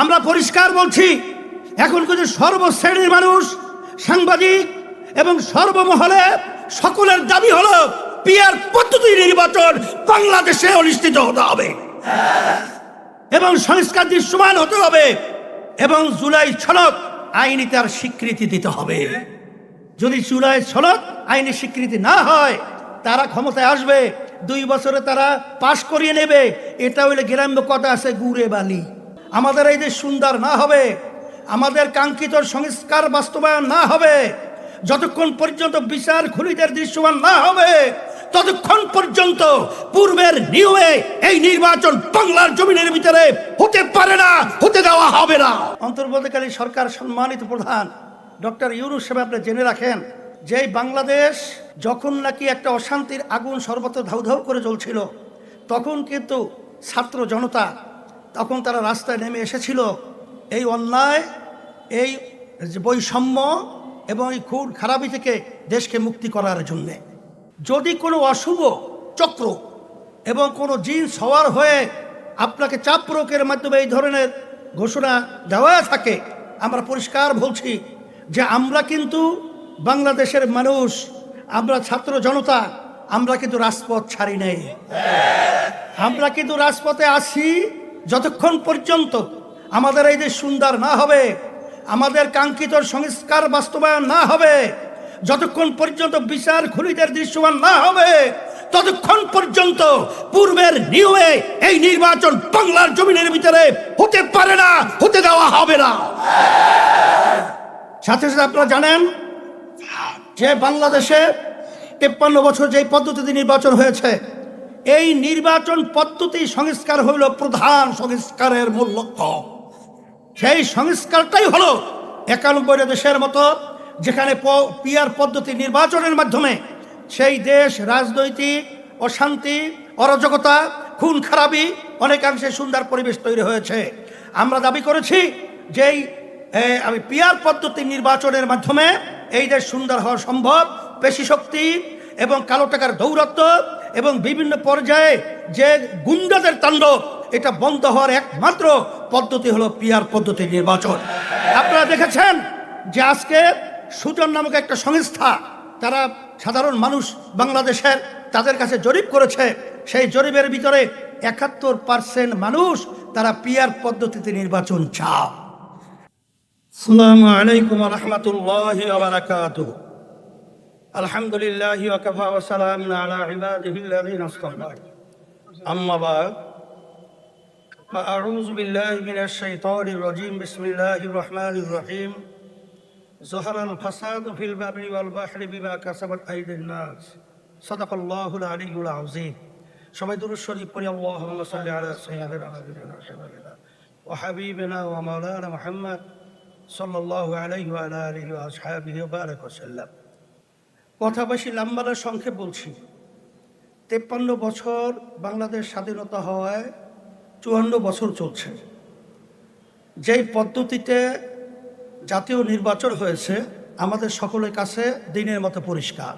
আমরা পরিষ্কার বলছি, এখন কিন্তু সর্বশ্রেণীর মানুষ, সাংবাদিক এবং সর্বমহলে সকলের দাবি হলো পিয়ার পদ্ধতি নির্বাচন বাংলাদেশে অনুষ্ঠিত হতে হবে। এবং সংস্কার দৃশ্যমান হতে হবে এবং জুলাই সনদ আইনি তার স্বীকৃতি দিতে হবে। যদি জুলাই সনদ আইনি স্বীকৃতি না হয়, তারা ক্ষমতায় আসবে, দুই বছরে তারা পাশ করিয়ে নেবে। এটা হইলে গ্রাম্য কথা আছে, গুড়ে বালি। আমাদের এই দেশ সুন্দর না হবে, আমাদের কাঙ্ক্ষিত সংস্কার বাস্তবায়ন না হবে, যতক্ষণ পর্যন্ত বিচার খুলিদের দৃশ্যমান না হবে, ততক্ষণ পর্যন্ত পূর্বের নিয়মে এই নির্বাচন বাংলার জমিনের ভিতরে হতে পারে না, হতে দেওয়া হবে না। অন্তর্বর্তীকালীন সরকার সম্মানিত প্রধান ডক্টর ইউনুস সাহেব, আপনি জেনে রাখেন যে বাংলাদেশ যখন নাকি একটা অশান্তির আগুন সর্বত্র ধাউ ধাউ করে জ্বলছিল, তখন কিন্তু ছাত্র জনতা তখন তারা রাস্তায় নেমে এসেছিল। এই অন্যায়, এই বৈষম্য এবং এই খুন খারাপি থেকে দেশকে মুক্তি করার জন্যে। যদি কোনো অশুভ চক্র এবং কোনো জিন্স হওয়ার হয়ে আপনাকে চাপ প্রয়োগের মাধ্যমে এই ধরনের ঘোষণা দেওয়া থাকে, আমরা পরিষ্কার বলছি যে আমরা কিন্তু বাংলাদেশের মানুষ, আমরা ছাত্র জনতা, আমরা কিন্তু রাজপথ ছাড়ি নেই। আমরা কিন্তু রাজপথে আসি যতক্ষণ পর্যন্ত আমাদের এই যে সুন্দর না হবে, আমাদের কাঙ্ক্ষিত সংস্কার বাস্তবায়ন না হবে, যতক্ষণ পর্যন্ত বিচার খুলিদের দৃশ্যমান না হবে, ততক্ষণ পর্যন্ত পূর্বের নিয়মে এই নির্বাচন বাংলার জমিনের ভিতরে হতে পারে না, হতে দেওয়া হবে না। সাথে সাথে আপনারা জানেন যে বাংলাদেশে তেপ্পান্ন বছর যেই পদ্ধতিতে নির্বাচন হয়েছে এই নির্বাচন পদ্ধতি সংস্কার হইল প্রধান সংস্কারের মূল লক্ষ্য। সেই সংস্কারটাই হলো একানব্বই দেশের মতো যেখানে পিয়ার পদ্ধতি নির্বাচনের মাধ্যমে সেই দেশ রাজনৈতিক, অশান্তি, অরাজকতা, খুন খারাপি অনেকাংশে সুন্দর পরিবেশ তৈরি হয়েছে। আমরা দাবি করেছি যেই আমি পিয়ার পদ্ধতি নির্বাচনের মাধ্যমে এই দেশ সুন্দর হওয়া সম্ভব। পেশি শক্তি এবং কালো টাকার দৌরত্ব এবং বিভিন্ন পর্যায়ে যে গুন্ডাদের তাণ্ডব, এটা বন্ধ হওয়ার একমাত্র পদ্ধতি হলো পিয়ার পদ্ধতি নির্বাচন। আপনারা দেখেছেন যে আজকে সুজন নামক একটা সংস্থা, তারা সাধারণ মানুষ বাংলাদেশের, তাদের কাছে জরিপ করেছে, সেই জরিপের ভিতরে একাত্তর পার্সেন্ট মানুষ তারা পিয়ার পদ্ধতিতে নির্বাচন চাও আসসালামু আলাইকুম রহমতুল্লাহ الحمد لله وكفى وسلام على عباده الذين اصطفى أما بعد فأعوذ بالله من الشيطان الرجيم بسم الله الرحمن الرحيم ظهر الفساد في البر والبحر بما كسبت أيدي الناس صدق الله العلي العظيم সবাই দুরুদ শরীফ পড়ি আল্লাহুম্মা সাল্লি আলা সাইয়্যিদিনা হাবিবিনা শাবিবিনা ওয়া হাবিবিনা ওয়া মাওলানা মুহাম্মদ সাল্লাল্লাহু আলাইহি ওয়া আলা আলিহি ওয়া আসহাবিহি ওয়া বারাক ওয়া সাল্লাম কথা বেশি লাম্বারা সংক্ষেপ বলছি। তেপ্পান্ন বছর বাংলাদেশ স্বাধীনতা হওয়ায় চুয়ান্ন বছর চলছে। যেই পদ্ধতিতে জাতীয় নির্বাচন হয়েছে, আমাদের সকলের কাছে দিনের মতো পরিষ্কার।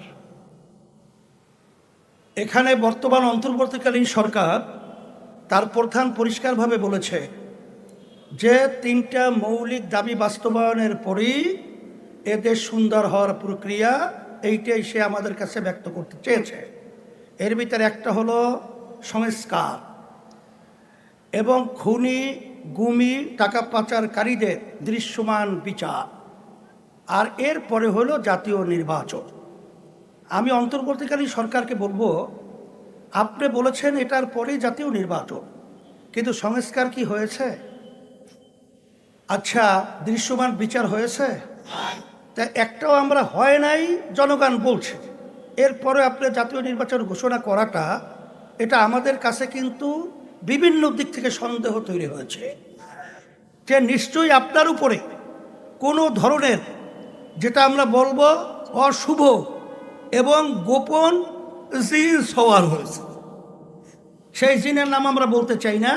এখানে বর্তমান অন্তর্বর্তীকালীন সরকার তার প্রধান পরিষ্কারভাবে বলেছে যে, তিনটা মৌলিক দাবি বাস্তবায়নের পরই এদের সুন্দর হওয়ার প্রক্রিয়া এইটাই সে আমাদের কাছে ব্যক্ত করতে চেয়েছে। এর ভিতরে একটা হলো সংস্কার এবং খুনি, গুমি, টাকা পাচারকারীদের দৃশ্যমান বিচার। আর এরপরে হলো জাতীয় নির্বাচন। আমি অন্তর্বর্তীকালীন সরকারকে বলব, আপনি বলেছেন এটার পরেই জাতীয় নির্বাচন, কিন্তু সংস্কার কি হয়েছে? আচ্ছা দৃশ্যমান বিচার হয়েছে? তা একটাও আমরা হয় নাই, জনগণ বলছে। এরপরে আপনি জাতীয় নির্বাচন ঘোষণা করাটা, এটা আমাদের কাছে কিন্তু বিভিন্ন দিক থেকে সন্দেহ তৈরি হয়েছে। যে নিশ্চয়ই আপনার উপরে কোনো ধরনের, যেটা আমরা বলব অশুভ এবং গোপন জিন্স হওয়ার হয়েছে। সেই জিনের নাম আমরা বলতে চাই না,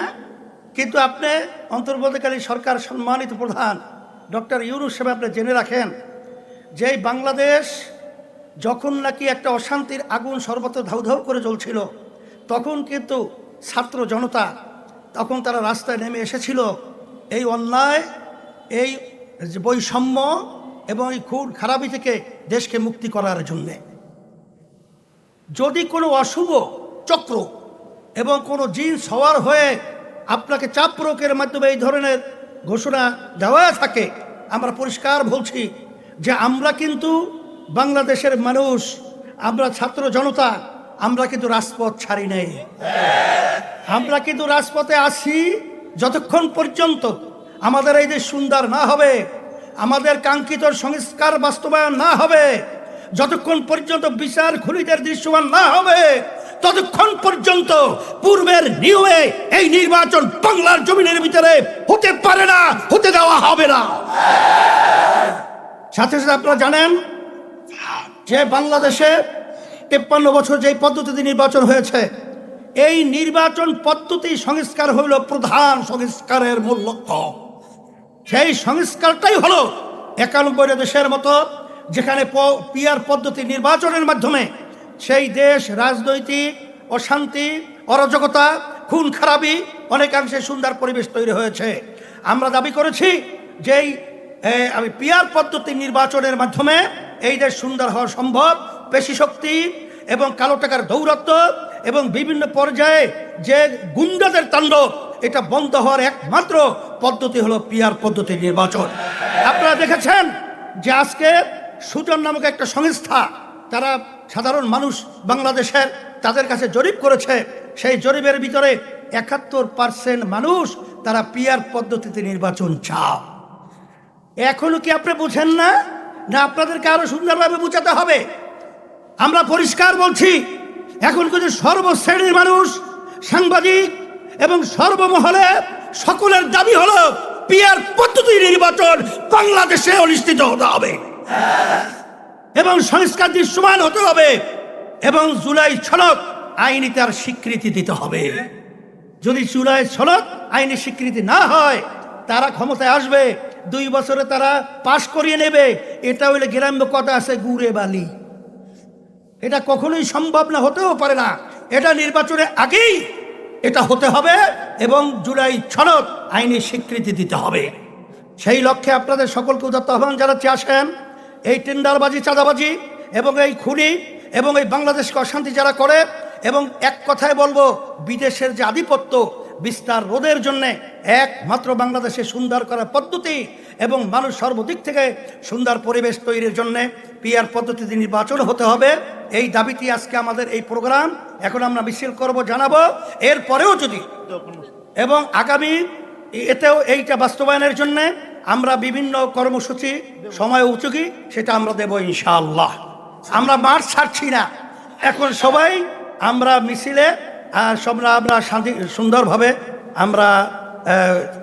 কিন্তু আপনি অন্তর্বর্তীকালী সরকার সম্মানিত প্রধান ডক্টর ইউনুস সাহেব, আপনি জেনে রাখেন যে বাংলাদেশ যখন নাকি একটা অশান্তির আগুন সর্বত্র ধাউ ধাউ করে জ্বলছিল, তখন কিন্তু ছাত্র জনতা, তখন তারা রাস্তায় নেমে এসেছিল। এই অন্যায়, এই বৈষম্য এবং এই খুন খারাপি থেকে দেশকে মুক্তি করার জন্যে। যদি কোনো অশুভ চক্র এবং কোনো জিন সওয়ার হয়ে আপনাকে চাপ প্রয়োগের মাধ্যমে এই ধরনের ঘোষণা দেওয়া থাকে, আমরা পরিষ্কার বলছি যে আমরা কিন্তু বাংলাদেশের মানুষ, আমরা ছাত্র জনতা, আমরা কিন্তু রাজপথ ছাড়ি নেই। আমরা কিন্তু রাজপথে আসি যতক্ষণ পর্যন্ত আমাদের এই দেশ সুন্দর না হবে, আমাদের কাঙ্ক্ষিত সংস্কার বাস্তবায়ন না হবে, যতক্ষণ পর্যন্ত বিচার খুলিদের দৃশ্যমান না হবে, ততক্ষণ পর্যন্ত পূর্বের নিয়মে এই নির্বাচন বাংলার জমিনের ভিতরে হতে পারে না, হতে দেওয়া হবে না। সাথে সাথে আপনারা জানেন যে বাংলাদেশে তেপ্পান্ন বছর যে পদ্ধতিতে নির্বাচন হয়েছে এই নির্বাচন পদ্ধতি সংস্কার হইল প্রধান সংস্কারের মূল লক্ষ্য। সেই সংস্কারটাই হলো একানব্বই দেশের মতো যেখানে পিয়ার পদ্ধতি নির্বাচনের মাধ্যমে সেই দেশ রাজনৈতিক অশান্তি অরাজকতা খুন খারাপি অনেকাংশে সুন্দর পরিবেশ তৈরি হয়েছে। আমরা দাবি করেছি যে এই এ, আমি পিয়ার পদ্ধতি নির্বাচনের মাধ্যমে এই দেশ সুন্দর হওয়া সম্ভব পেশি শক্তি এবং কালো টাকার দৌরত্ব এবং বিভিন্ন পর্যায়ে যে গুন্ডাদের তাণ্ডব, এটা বন্ধ হওয়ার একমাত্র পদ্ধতি হলো পিয়ার পদ্ধতি নির্বাচন। আপনারা দেখেছেন যে আজকে সুজন নামক একটা সংস্থা, তারা সাধারণ মানুষ বাংলাদেশের, তাদের কাছে জরিপ করেছে, সেই জরিপের ভিতরে একাত্তর পার্সেন্ট মানুষ তারা পিয়ার পদ্ধতিতে নির্বাচন চাও এখনও কি আপনি বুঝেন না? না, আপনাদেরকে আরও সুন্দরভাবে বুঝাতে হবে। আমরা পরিষ্কার বলছি, এখন কিন্তু সর্বশ্রেণীর মানুষ, সাংবাদিক এবং সর্বমহলে সকলের দাবি হলো পিয়ার পদ্ধতি নির্বাচন বাংলাদেশে অনুষ্ঠিত হতে হবে। এবং সংস্কার দৃশ্যমান হতে হবে, এবং জুলাই ছনক আইনি তার স্বীকৃতি দিতে হবে। যদি জুলাই ছনক আইনি স্বীকৃতি না হয়, তারা ক্ষমতায় আসবে দুই বছরে তারা পাশ করিয়ে নেবে। এটা হইলে গ্রাম্য কথা আছে গুড়ে বালি। এটা কখনোই সম্ভব না, হতেও পারে না। এটা নির্বাচনের আগেই এটা হতে হবে এবং জুলাই ছনক আইনি স্বীকৃতি দিতে হবে। সেই লক্ষ্যে আপনাদের সকলকে উদাত্ত আহ্বান জানাচ্ছি, আসেন। এই টেন্ডারবাজি, চাঁদাবাজি এবং এই খুনি এবং এই বাংলাদেশকে অশান্তি যারা করে এবং এক কথায় বলব, বিদেশের যে আধিপত্য বিস্তার রোধের জন্যে একমাত্র বাংলাদেশে সুন্দর করার পদ্ধতি এবং মানুষ সর্বদিক থেকে সুন্দর পরিবেশ তৈরির জন্যে পিয়ার পদ্ধতিতে নির্বাচন হতে হবে। এই দাবিটি আজকে আমাদের এই প্রোগ্রাম। এখন আমরা মিছিল করব, জানাব। এরপরেও যদি এবং আগামী এতেও এইটা বাস্তবায়নের জন্য আমরা বিভিন্ন কর্মসূচি, সময় উচুকি সেটা আমরা দেব ইনশাআল্লাহ। আমরা মাঠ ছাড়ছি না। এখন সবাই আমরা মিছিলে সবরা আমরা শান্তি, সুন্দরভাবে আমরা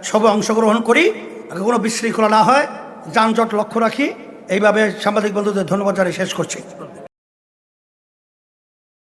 সব অংশগ্রহণ করি। কোনো বিশৃঙ্খলা না হয়। যানজট লক্ষ্য রাখি। এইভাবে সাংবাদিক বন্ধুদের ধন্যবাদ জানিয়ে শেষ করছি।